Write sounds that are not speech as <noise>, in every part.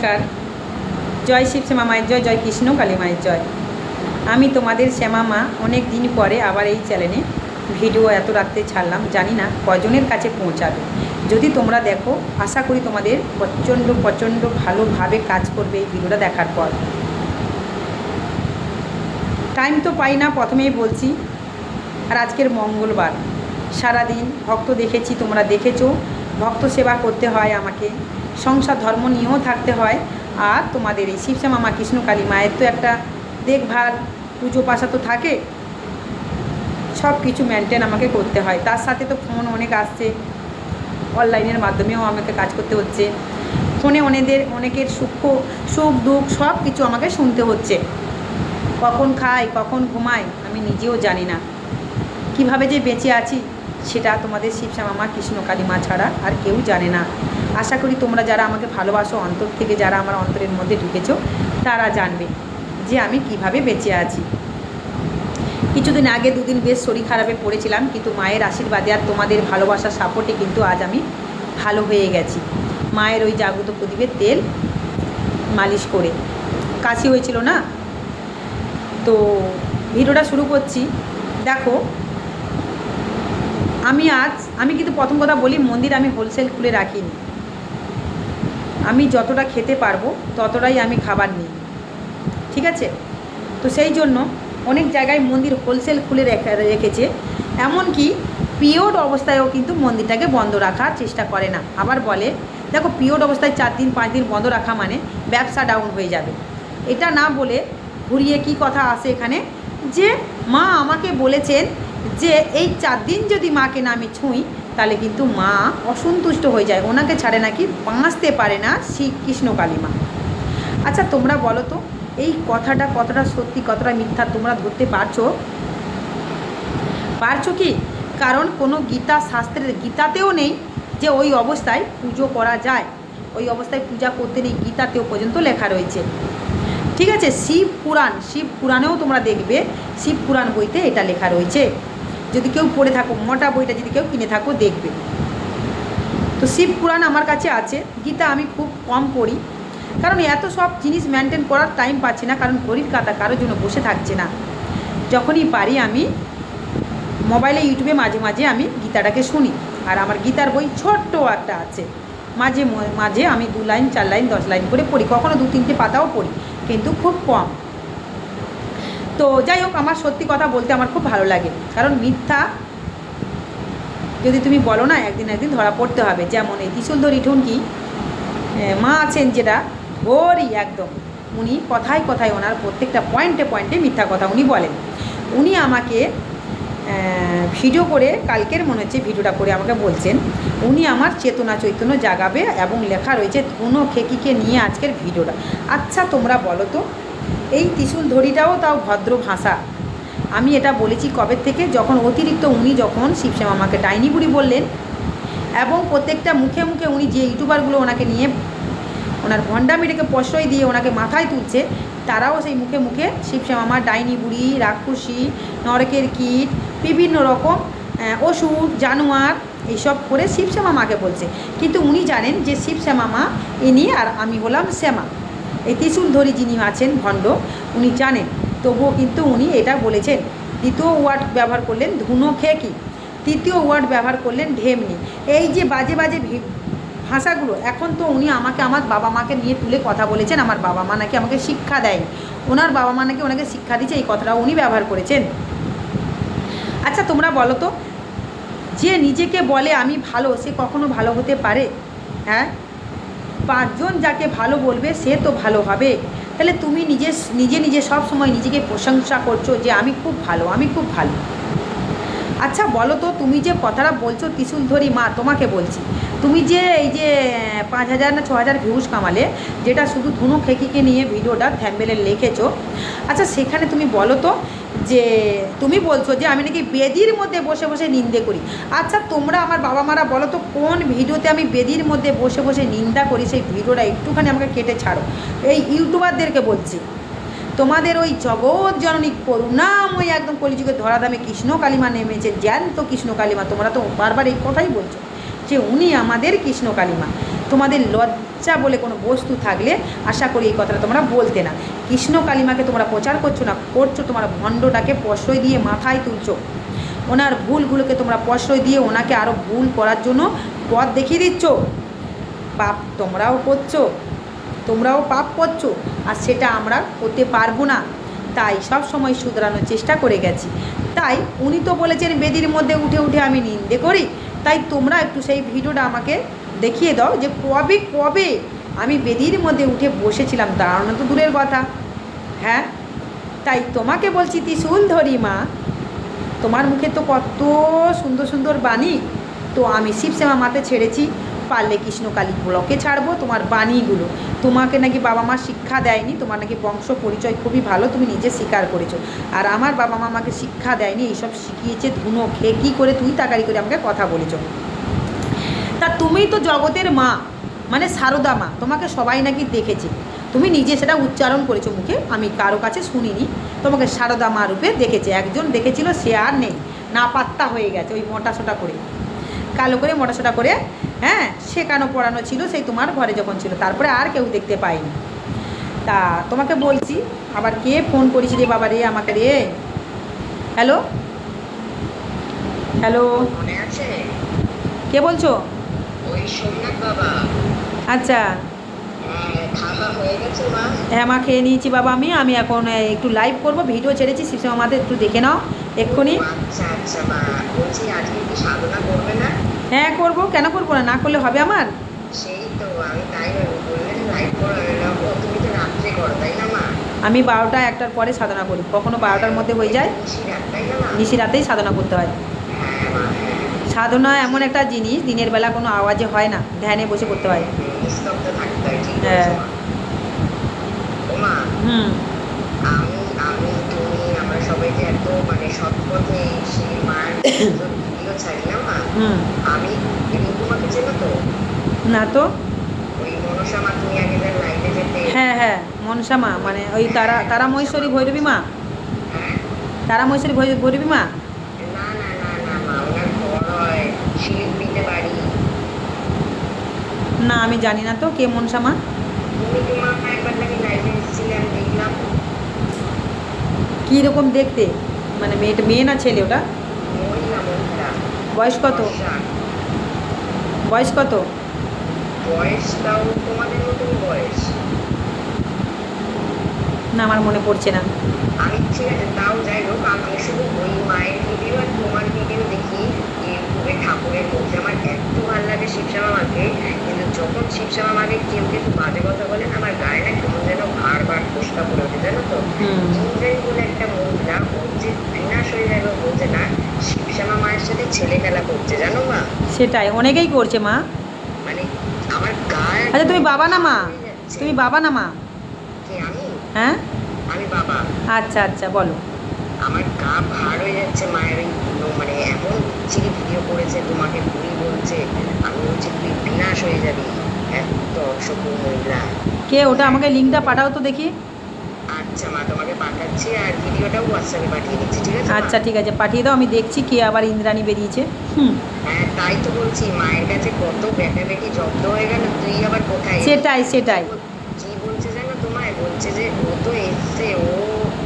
নমস্কার। জয় শিব শ্যামা মায়ের জয় জয় কৃষ্ণ কালী মায়ের জয়। আমি তোমাদের শ্যামা মা অনেক দিন পরে আবার এই চ্যানেলে ভিডিও এত রাত্রে ছাড়লাম, জানি না কজনের কাছে পৌঁছাবে। যদি তোমরা দেখো, আশা করি তোমাদের প্রচণ্ড প্রচণ্ড ভালোভাবে কাজ করবে এই ভিডিওটা দেখার পর। টাইম তো পাই না, প্রথমেই বলছি, আর আজকের মঙ্গলবার। সারাদিন ভক্ত দেখেছি, তোমরা দেখেছ। ভক্ত সেবা করতে হয় আমাকে। সংসার ধর্ম নিয়েও থাকতে হয়। আর তোমাদের এই শিবশ্যামা মা কৃষ্ণকালী মায়ের তো একটা দেখভাল, পুজো পাশা তো থাকে। সব কিছু মেনটেন আমাকে করতে হয়। তার সাথে তো ফোন অনেক আসছে। অনলাইনের মাধ্যমেও আমাকে কাজ করতে হচ্ছে। ফোনে অনেদের, অনেকের সুখ সুখ, দুঃখ সব কিছু আমাকে শুনতে হচ্ছে। কখন খাই, কখন ঘুমাই, আমি নিজেও জানি না। কীভাবে যে বেঁচে আছি সেটা তোমাদের শিবশ্যামা মা কৃষ্ণ কালী মা ছাড়া আর কেউ জানে না। আশা করি তোমরা যারা আমাকে ভালোবাসো, অন্তর থেকে যারা আমার অন্তরের মধ্যে ঢুকেছো, তারা জানবে যে আমি কীভাবে বেঁচে আছি। কিছুদিন আগে দুদিন বেশ শরীর খারাপে পড়েছিলাম, কিন্তু মায়ের আশীর্বাদে আর তোমাদের ভালোবাসার সাপোর্টে কিন্তু আজ আমি ভালো হয়ে গেছি। মায়ের ওই জাগ্রত প্রদীপের তেল মালিশ করে। কাশি হয়েছিল না? তো ভিডিওটা শুরু করছি। দেখো আমি আজ, আমি কিন্তু প্রথম কথা বলি, মন্দির আমি হোলসেল খুলে রাখিনি। আমি যতটা খেতে পারব, ততটাই আমি খাবার নিই। ঠিক আছে? তো সেই জন্য অনেক জায়গায় মন্দির হোলসেল খুলে রেখে, রেখেছে। এমনকি পিওর অবস্থায়ও কিন্তু মন্দিরটাকে বন্ধ রাখার চেষ্টা করে না। আবার বলে, দেখো পিওর অবস্থায় চার দিন, পাঁচ দিন বন্ধ রাখা মানে ব্যবসা ডাউন হয়ে যাবে। এটা না বলে ঘুরিয়ে কি কথা আসে এখানে? যে মা আমাকে বলেছেন যে এই চার দিন যদি মাকে না আমি ছুঁই, তাহলে কিন্তু মা অসন্তুষ্ট হয়ে যায়। ওনাকে ছাড়ে নাকি বাঁচতে পারে না শ্রী কৃষ্ণ কালী মা আচ্ছা তোমরা বলো তো, এই কথাটা কতটা সত্যি, কতটা মিথ্যা তোমরা ধরতে পারছ? পারছ কি? কারণ কোনো গীতা শাস্ত্রের গীতাতেও নেই যে ওই অবস্থায় পুজো করা যায়। ওই অবস্থায় পূজা করতে নেই গীতাতেও পর্যন্ত লেখা রয়েছে। ঠিক আছে? শিব পুরাণ, শিব পুরাণেও তোমরা দেখবে, শিব পুরাণ বইতে এটা লেখা রয়েছে। যদি কেউ পড়ে থাকো, মোটা বইটা যদি কেউ কিনে থাকো, দেখবে। তো শিব পুরাণ আমার কাছে আছে। গীতা আমি খুব কম পড়ি। কারণ এত সব জিনিস মেনটেন করার টাইম পাচ্ছি না, কারণ ঘড়ির কাতা কারোর জন্য বসে থাকছে না। যখনই পারি আমি, মোবাইলে, ইউটিউবে মাঝে মাঝে আমি গীতাটাকে শুনি। আর আমার গীতার বই ছোট্ট একটা আছে। মাঝে মাঝে আমি দু লাইন, চার লাইন, দশ লাইন করে পড়ি। কখনো দু তিনটে পাতাও পড়ি। কিন্তু খুব কম। তো যাই হোক, আমার সত্যি কথা বলতে আমার খুব ভালো লাগে। কারণ মিথ্যা যদি তুমি বলো না, একদিন একদিন ধরা পড়তে হবে। যেমন এই ত্রিশুলধরি ঠুনকি মা আছেন যেটা ভোরই একদম। উনি কথায় কথায় ওনার প্রত্যেকটা পয়েন্টে পয়েন্টে মিথ্যা কথা উনি বলেন। উনি আমাকে ভিডিও করে কালকের মনে হচ্ছে ভিডিওটা করে আমাকে বলছেন, উনি আমার চেতনা চৈতন্য জাগাবে এবং লেখা রয়েছে ধুনো খেকিকে নিয়ে আজকের ভিডিওটা। আচ্ছা তোমরা বলো তো, এই ত্রিশুল ধরিটাও তাও ভদ্র ভাষা। আমি এটা বলেছি কবে থেকে? যখন অতিরিক্ত উনি যখন শিবশ্যাম আমাকে ডাইনি বুড়ি বললেন, এবং প্রত্যেকটা মুখে মুখে উনি যে ইউটিউবারগুলো ওনাকে নিয়ে, ওনার ভণ্ডামিটাকে প্রশ্রয় দিয়ে ওনাকে মাথায় তুলছে তারাও সেই মুখে মুখে শিবশ্যাম ডাইনি বুড়ি, রাক্ষসী, নরকের কীট, বিভিন্ন রকম ওষুধ জানোয়ার, এইসব করে শিবশ্যামা মাকে বলছে। কিন্তু উনি জানেন যে শিবশ্যামা মা ইনি আর আমি হলাম শ্যামা। এই ত্রিশুলধরী যিনি আছেন ভণ্ড, উনি জানেন। তবুও কিন্তু উনি এটা বলেছেন। দ্বিতীয় ওয়ার্ড ব্যবহার করলেন ধুনো খেকি, তৃতীয় ওয়ার্ড ব্যবহার করলেন ঢেমনি। এই যে বাজে বাজে ভাষাগুলো। এখন তো উনি আমাকে, আমার বাবা মাকে নিয়ে তুলে কথা বলেছেন, আমার বাবা মা নাকি আমাকে শিক্ষা দেয় ওনার বাবা মা নাকি ওনাকে শিক্ষা দিচ্ছে এই কথাটা উনি ব্যবহার করেছেন। আচ্ছা তোমরা বলো তো, যে নিজেকে বলে আমি ভালো, সে কখনো ভালো হতে পারে? হ্যাঁ? পাঁচজন যাকে ভালো বলবে, সে তো ভালো হবে। তাহলে তুমি নিজে নিজে নিজে সব সময় নিজেকে প্রশংসা করছ যে আমি খুব ভালো, আমি খুব ভালো। আচ্ছা বলো তো, তুমি যে কথাটা বলছো ত্রিশুল ধরি মা তোমাকে বলছি তুমি যে এই যে পাঁচ হাজার না ছ হাজার ভিউজ কামালে, যেটা শুধু ধুনো খেকিকে নিয়ে ভিডিওটা থ্যাম্বেলে লিখেছো আচ্ছা সেখানে তুমি বলো তো যে, তুমি বলছো যে আমি নাকি বেদির মধ্যে বসে বসে নিন্দে করি। আচ্ছা তোমরা আমার বাবা মারা বলো তো কোন ভিডিওতে আমি বেদির মধ্যে বসে বসে নিন্দা করি, সেই ভিডিওটা একটুখানি আমাকে কেটে ছাড়ো। এই ইউটিউবারদেরকে বলছি, তোমাদের ওই জগৎ জননী করুণাময় একদম কলিযুগে ধরাধামে কৃষ্ণ কালিমা নেমেছে, জ্যান্ত কৃষ্ণ কালিমা তোমরা তো বারবার এই কথাই বলছো। যে উনি আমাদের কৃষ্ণ কালিমা। তোমাদের লজ্জা বলে কোনো বস্তু থাকলে আশা করি এই কথাটা তোমরা বলতে না। কৃষ্ণ কালিমাকে তোমরা প্রচার করছ না, করছ তোমরা ভণ্ডটাকে প্রশ্রয় দিয়ে মাথায় তুলছো। ওনার ভুলগুলোকে তোমরা প্রশ্রয় দিয়ে ওনাকে আরও ভুল করার জন্য পথ দেখিয়ে দিচ্ছ। পাপ তোমরাও করছ, তোমরাও পাপ করছ, আর সেটা আমরা করতে পারব না। তাই সব সময় শুধরানোর চেষ্টা করে গেছি। তাই উনি তো বলেছেন বেদির মধ্যে উঠে উঠে আমি নিন্দে করি। তাই তোমরা একটু সেই ভিডিওটা আমাকে দেখিয়ে দাও যে কবে কবে আমি বেদির মধ্যে উঠে বসেছিলাম। দাঁড়ানো তো দূরের কথা। হ্যাঁ? তাই তোমাকে বলছি ত্রিশুল ধরি মা, তোমার মুখে তো কত সুন্দর সুন্দর বাণী। তো আমি শিবসেমা মাতে ছেড়েছি। পারলে কৃষ্ণকালী ব্লকে ছাড়বো, তোমার বাণীগুলো। তোমাকে নাকি বাবা মা শিক্ষা দেয়নি, তোমার নাকি বংশ পরিচয় খুবই ভালো, তুমি নিজে স্বীকার করেছ। আর আমার বাবা মা আমাকে শিক্ষা দেয়নি, এইসব শিখিয়েছে ধুনো খেয়ে কী করে তুই তাকারি করে আমাকে কথা বলেছ। তা তুমি তো জগতের মা মানে সারদা মা, তোমাকে সবাই নাকি দেখেছে। তুমি নিজে সেটা উচ্চারণ করেছ মুখে, আমি কারও কাছে শুনিনি, তোমাকে সারদা মা রূপে দেখেছে। একজন দেখেছিল, সে আর নেই না পাত্তা হয়ে গেছে ওই মোটা সোটা করে। কালো করে মোটা সোটা করে হ্যাঁ শেখানো পড়ানো ছিল? সেই তোমার ঘরে যখন ছিল। তারপরে আর কেউ দেখতে পায়নি। তা তোমাকে বলছি আবার কে ফোন করেছি রে বাবা রে আমাকে রে? হ্যালো হ্যালো আছে? কে বলছো? আচ্ছা। হ্যাঁ, হয়ে মা। খেয়ে নিয়েছি বাবা আমি। আমি এখন একটু লাইভ করব ভিডিও ছেড়েছি। শিবসেমা আমাদের একটু দেখে নাও এক্ষুনি। আচ্ছা আচ্ছা মা বলছি আজকে কি সাধনা করবে না? হ্যাঁ করব। কেন করব না? না করলে হবে আমার? সেই তো আমি বারোটা একটার পরে সাধনা করি। কখনো বারোটার মধ্যে হয়ে যায়? নিশি রাতেই সাধনা করতে হয়। হ্যাঁ হ্যাঁ। সাধনা এমন একটা জিনিস দিনের বেলা কোনো আওয়াজে হয় না। ধ্যানে বসে করতে হয়। হয় হুম। আমি আমি তুমি আমরা সবাই যে এত মানে সৎ পথে সেই মায়ের <coughs> না মা। আমি চেনো তো? না তো? ওই মনসা মা তুমি আগে যে যেতে হ্যাঁ হ্যাঁ মনসা মা মানে ওই তারা তারা মহেশ্বরী ভৈরবী মা। হ্যাঁ? তারা মহেশ্বরী ভৈরবী মা? না না না না মা ওনার ঘর হয় শিলিগুড়িতে বাড়ি। না আমি জানি না তো কে মনসা মা? তুমি তোমার একবার নাকি লাইভে এসেছিলে দেখলাম। কী রকম দেখতে? মানে মেয়েটা মেয়ে না ছেলে ওটা? বয়স কত? বয়স কত? বয়সটাও তোমাদের মতন বয়স। না আমার মনে পড়ছে না। আমি ঠিক আছে তাও যাই হোক আমি শুধু ওই মায়ের ভিডিও আর তোমার ভিডিও দেখি ঠাকুরের মধ্যে আমার এত ভালো লাগে শিবশ্যামা মাকে কিন্তু যখন শিবশ্যামা মাকে কেউ কেউ বাজে কথা বলে না আমার গায়ে না কেমন যেন বারবার ফোসকা পড়ে ওঠে জানো তো হুম ইন্দ্রাণী বলে একটা মহিলা ওর যে বিনাশ হয়ে যাবে বোঝে না শিবশ্যামা মায়ের সাথে ছেলে খেলা করছে জানো মা সেটাই অনেকেই করছে মা। মানে আচ্ছা তুমি বাবা না মা? তুমি বাবা না মা? আমি? হ্যাঁ? আমি বাবা। আচ্ছা আচ্ছা বলো। আমার গা ভার হয়ে যাচ্ছে মায়ের মানে এমন ভিডিও করেছে তোমাকে বুড়ি বলছে আমি বলছি তুই বিনাশ হয়ে যাবি। এত অসভ্য মহিলা। কে ওটা আমাকে লিঙ্কটা পাঠাও তো দেখি। আচ্ছা মা তোমাকে পাঠাচ্ছি আর ভিডিওটাও হোয়াটসঅ্যাপে পাঠিয়ে দিচ্ছি ঠিক আছে আচ্ছা ঠিক আছে পাঠিয়ে দাও আমি দেখছি কে আবার ইন্দ্রাণী বেরিয়েছে। হুম। হ্যাঁ তাই তো বলছি মায়ের কাছে কত বেটা বেটি জব্দ হয়ে গেল তুই আবার কোথায় সেটাই সেটাই। কি বলছে জানো তোমায় বলছে যে ও তো এসছে ও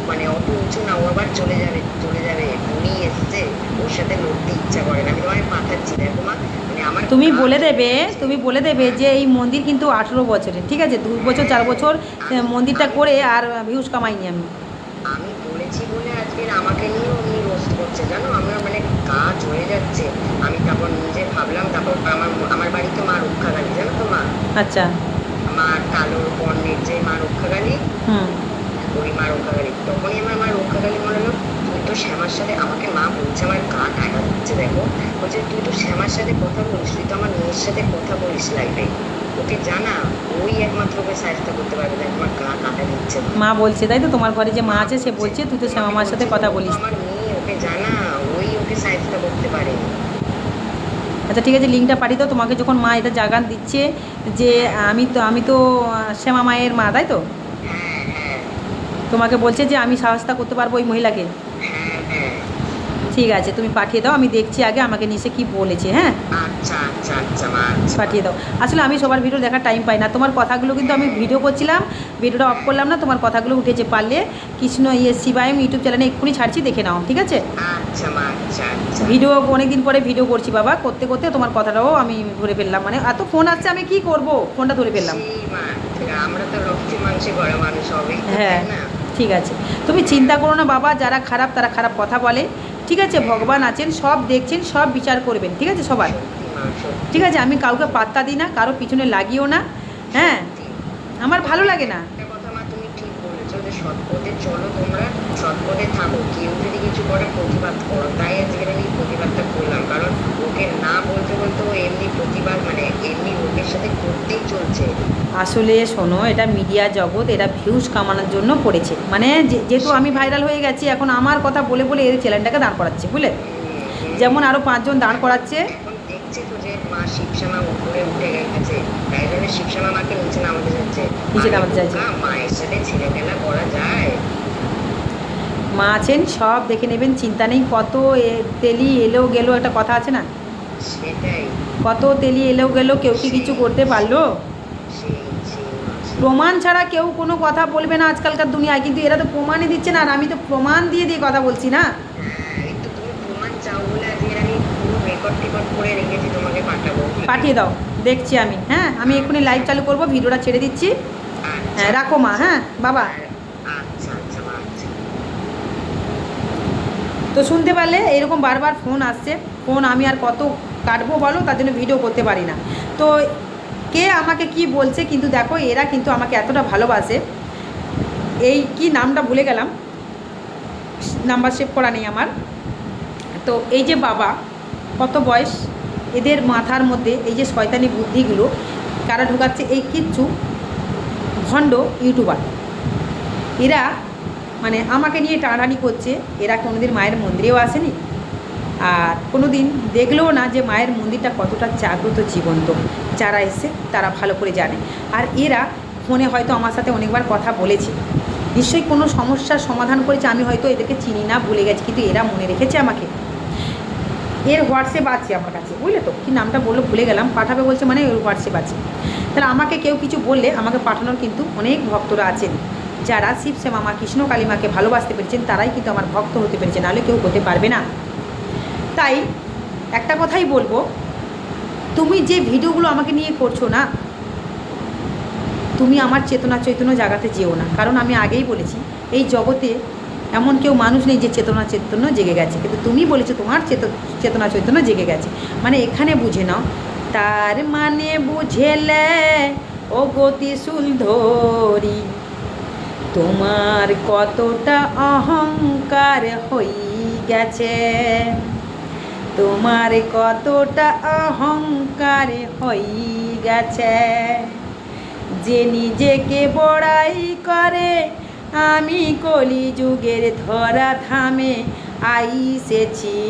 মানে অত উঁচু না ও আবার চলে যাবে চলে যাবে উনি এসছে ওর সাথে লড়তে ইচ্ছা করে না আমি তোমায় পাঠাচ্ছি দেখো মা তুমি বলে দেবে তুমি বলে দেবে যে এই মন্দির কিন্তু আঠেরো বছরের ঠিক আছে? দু বছর চার বছর মন্দিরটা করে আর ভিউজ কামাইনি আমি। আমি বলেছি বলে আমাকে নিয়ে উনি রোস্ট করছে জানো? আমার মানে কাজ হয়ে যাচ্ছে। আমি তারপর নিজে ভাবলাম তারপর আমার আমার বাড়িতে মা রক্ষাকালী জানো তো মা? আচ্ছা। মা বর্ণের যে মা রক্ষাকালী হুম। ওই মা রক্ষাকালী তখনই আমার মা রক্ষাকালী মনে হলো তুই তো শ্যামার সাথে আমাকে মা বলছে আমার গা কাটা দিচ্ছে দেখো বলছে তুই তো শ্যামার সাথে কথা বলিস তুই তো আমার মেয়ের সাথে কথা বলিস লাইফে ওকে জানা ওই একমাত্র ওকে সাহায্য করতে পারবে দেখ আমার গা কাটা দিচ্ছে। মা বলছে তাই তো তোমার ঘরে যে মা আছে সে বলছে তুই তো শ্যামা মার সাথে কথা বলিস। আমার মেয়ে ওকে জানা ওই ওকে সাহায্য করতে পারে। আচ্ছা ঠিক আছে লিঙ্কটা পাঠিয়ে দাও। তোমাকে যখন মা এটা জাগান দিচ্ছে যে আমি তো আমি তো শ্যামা মায়ের মা তাই তো? হ্যাঁ হ্যাঁ। তোমাকে বলছে যে আমি সাহসটা করতে পারব ওই মহিলাকে। ঠিক আছে তুমি পাঠিয়ে দাও আমি দেখছি আগে আমাকে নিচে কি বলেছে হ্যাঁ? আচ্ছা আচ্ছা আচ্ছা পাঠিয়ে দাও। আসলে আমি সবার ভিডিও দেখার টাইম পাই না। তোমার কথাগুলো কিন্তু আমি ভিডিও করছিলাম ভিডিওটা অফ করলাম না তোমার কথাগুলো উঠেছে পারলে। কৃষ্ণ ইয়ে শিবায়ম ইউটিউব চ্যানেলে এক্ষুনি ছাড়ছি দেখে নাও ঠিক আছে? ভিডিও অনেক দিন পরে ভিডিও করছি বাবা করতে করতে তোমার কথাটাও আমি ধরে ফেললাম। মানে এত ফোন আসছে আমি কি করব? ফোনটা ধরে ফেললাম। আমরা তো রক্তি মাংসে গড়া মানুষ হবেই হ্যাঁ ঠিক আছে। তুমি চিন্তা করো না বাবা যারা খারাপ তারা খারাপ কথা বলে। ঠিক আছে, ভগবান আছেন, সব দেখছেন, সব বিচার করবেন, ঠিক আছে সত্যি ঠিক আছে, আমি কাউকে পাত্তা দিই না, কারও পিছনে লাগিও না হ্যাঁ? আমার ভালো লাগে না। প্রতিবাদ ওকে মানে এমনি লোকের সাথে করতেই আসলে শোনো এটা মিডিয়া জগৎ এটা ভিউজ কামানোর জন্য করেছে। মানে যেহেতু আমি ভাইরাল হয়ে গেছি এখন আমার কথা বলে বলে এর চ্যানেলটাকে দাঁড় করাচ্ছে বুঝলে? যেমন আরও পাঁচজন দাঁড় করাচ্ছে। মা নিচে নামাতে চাইছে। আছেন সব দেখে নেবেন চিন্তা নেই কত তেলি এলেও গেলো একটা কথা আছে না? কত তেলি এলো গেলো কেউ কি কিছু করতে পারল। প্রমাণ ছাড়া কেউ কোনো কথা বলবে না আজকালকার দুনিয়ায়। কিন্তু এরা তো প্রমাণই দিচ্ছে না আর আমি তো প্রমাণ দিয়ে দিয়ে কথা বলছি না। হ্যাঁ, পাঠিয়ে দাও দেখছি আমি হ্যাঁ আমি এক্ষুনি লাইভ চালু করব ভিডিওটা ছেড়ে দিচ্ছি। আচ্ছা। হ্যাঁ রাখো মা হ্যাঁ বাবা। আচ্ছা আচ্ছা আচ্ছা। তো শুনতে পারলে এরকম বারবার ফোন আসছে ফোন আমি আর কত কাটবো বলো তার জন্য ভিডিও করতে পারি না। তো কে আমাকে কি বলছে, কিন্তু দেখো এরা কিন্তু আমাকে এতটা ভালোবাসে। এই কি নামটা ভুলে গেলাম। নাম্বার সেভ করা নেই আমার। তো এই যে বাবা, কত বয়স? এদের মাথার মধ্যে এই যে শয়তানি বুদ্ধিগুলো, কারা ঢুকাচ্ছে? এই কিচ্ছু ভণ্ড ইউটিউবার। এরা মানে আমাকে নিয়ে টানাটানি করছে। এরা কোনোদিন মায়ের মন্দিরেও আসেনি। আর কোনো দিন দেখলেও না যে মায়ের মন্দিরটা কতটা জাগ্রত জীবন্ত। যারা এসে তারা ভালো করে জানে। আর এরা ফোনে হয়তো আমার সাথে অনেকবার কথা বলেছে। নিশ্চয়ই কোনো সমস্যার সমাধান করেছে, আমি হয়তো এদেরকে চিনি না, ভুলে গেছি, কিন্তু এরা মনে রেখেছে আমাকে। এর হোয়াটসঅ্যাপ আছে আমার কাছে, বুঝলে তো? কি নামটা বলল ভুলে গেলাম, পাঠাবে বলছে মানে ওর হোয়াটসঅ্যাপ আছে। তাহলে আমাকে কেউ কিছু বললে আমাকে পাঠানোর কিন্তু অনেক ভক্তরা আছেন। যারা শিব শ্যামা কৃষ্ণ কালীমাকে ভালোবাসতে পেরেছেন, তারাই কিন্তু আমার ভক্ত হতে পেরেছে, নাহলে কেউ হতে পারবে না। তাই একটা কথাই বলব তুমি যে ভিডিওগুলো আমাকে নিয়ে করছ না, তুমি আমার চেতনা চৈতন্য জাগাতে যেও না। কারণ আমি আগেই বলেছি, এই জগতে এমন কেউ মানুষ নেই যে চেতনা চৈতন্য জেগে গেছে। কিন্তু তুমি বলেছ তোমার চেত চেতনা চৈতন্য জেগে গেছে। মানে এখানে বুঝে নাও, তার মানে বুঝেলে, ও গতি ধরি, তোমার কতটা অহংকার হই গেছে। তোমার কতটা অহংকার হই গেছে। যে নিজেকে বড়াই করে, আমি কলি যুগের ধরা ধামে আইসেছি।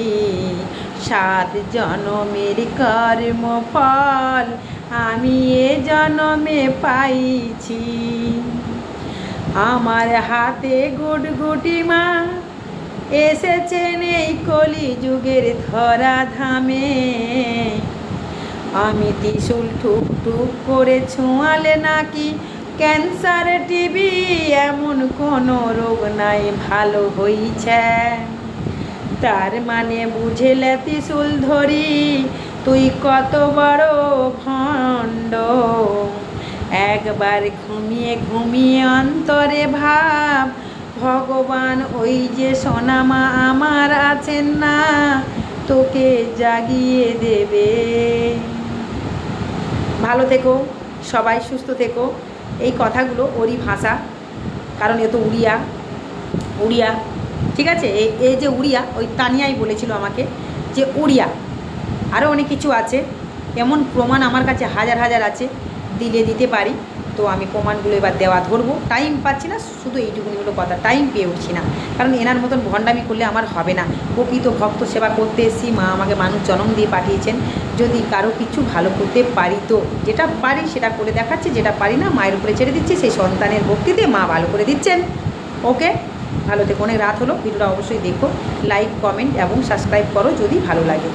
সাত জনমের কর্ম ফল আমি এ জনমে পাইছি। আমার হাতে গুটগুটি মা এসেছেন এই কলি যুগের ধরা ধামে আমি ত্রিশুল ঠুক ঠুক করে ছোঁয়ালে নাকি ক্যান্সার টিবি, এমন কোনো রোগ নাই, ভালো হইছে। তার মানে বুঝেলে ত্রিশুল ধরি, তুই কত বড় ভণ্ড একবার ঘুমিয়ে ঘুমিয়ে অন্তরে ভাব ভগবান, ওই যে সোনামা আমার আছেন না, তোকে জাগিয়ে দেবে। ভালো থেকো, সবাই সুস্থ থেকো। এই কথাগুলো ওরই ভাষা, কারণ এ তো উড়িয়া উড়িয়া, ঠিক আছে? এই যে উড়িয়া, ওই তানিয়াই বলেছিল আমাকে যে উড়িয়া। আরও অনেক কিছু আছে, এমন প্রমাণ আমার কাছে হাজার হাজার আছে, দিলে দিতে পারি। তো আমি প্রমাণগুলো এবার দেওয়া ধরবো। টাইম পাচ্ছি না, শুধু এইটুকুনি হলো কথা। টাইম পেয়ে উঠছি না। কারণ এনার মতন ভণ্ডামি করলে আমার হবে না। প্রকৃত ভক্ত সেবা করতে এসেছি, মা আমাকে মানুষ জন্ম দিয়ে পাঠিয়েছেন। যদি কারও কিছু ভালো করতে পারি তো, যেটা পারি সেটা করে দেখাচ্ছি, যেটা পারি না মায়ের উপরে ছেড়ে দিচ্ছি, সেই সন্তানের ভক্তিতে মা ভালো করে দিচ্ছেন। ওকে ভালো থেকে, অনেক রাত হলো। ভিডিওটা অবশ্যই দেখো। লাইক কমেন্ট এবং সাবস্ক্রাইব করো যদি ভালো লাগে।